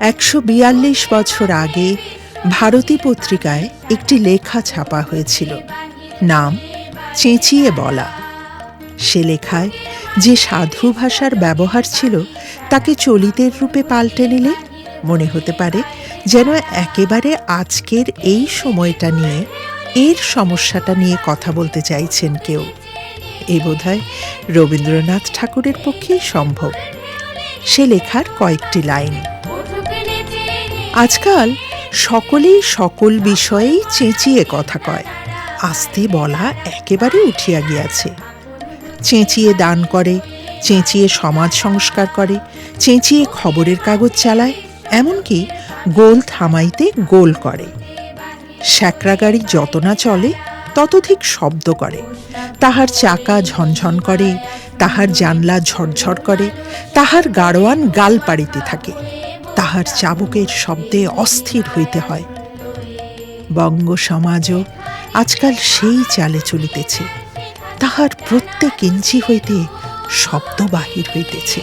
একশো বিয়াল্লিশ বছর আগে ভারতী পত্রিকায় একটি লেখা ছাপা হয়েছিল। নাম চেঁচিয়ে বলা। সে লেখায় যে সাধু ভাষার ব্যবহার ছিল, তাকে চলিতের রূপে পাল্টে নিলে মনে হতে পারে যেন একেবারে আজকের এই সময়টা নিয়ে এর সমস্যাটা নিয়ে কথা বলতে চাইছেন কেউ। এই বোধহয় রবীন্দ্রনাথ ঠাকুরের পক্ষেই সম্ভব। সে লেখার কয়েকটি লাইন। আজকাল সকলেই সকল বিষয়েই চেঁচিয়ে কথা কয়। আস্তে বলা একেবারে উঠিয়া গিয়াছে। চেঁচিয়ে দান করে, চেঁচিয়ে সমাজ সংস্কার করে, চেঁচিয়ে খবরের কাগজ চালায়, এমনকি গোল থামাইতে গোল করে। স্যাকরা গাড়ি যত না চলে ততধিক শব্দ করে। তাহার চাকা ঝনঝন করে, তাহার জানলা ঝরঝর করে, তাহার গাড়োয়ান গাল পাড়িতে থাকে। তাহার চাবুকের শব্দে অস্থির হইতে হয়। বঙ্গ সমাজও আজকাল সেই চালে চলিতেছে। তাহার প্রত্যেক ইঞ্চি হইতে শব্দ বাহির হইতেছে।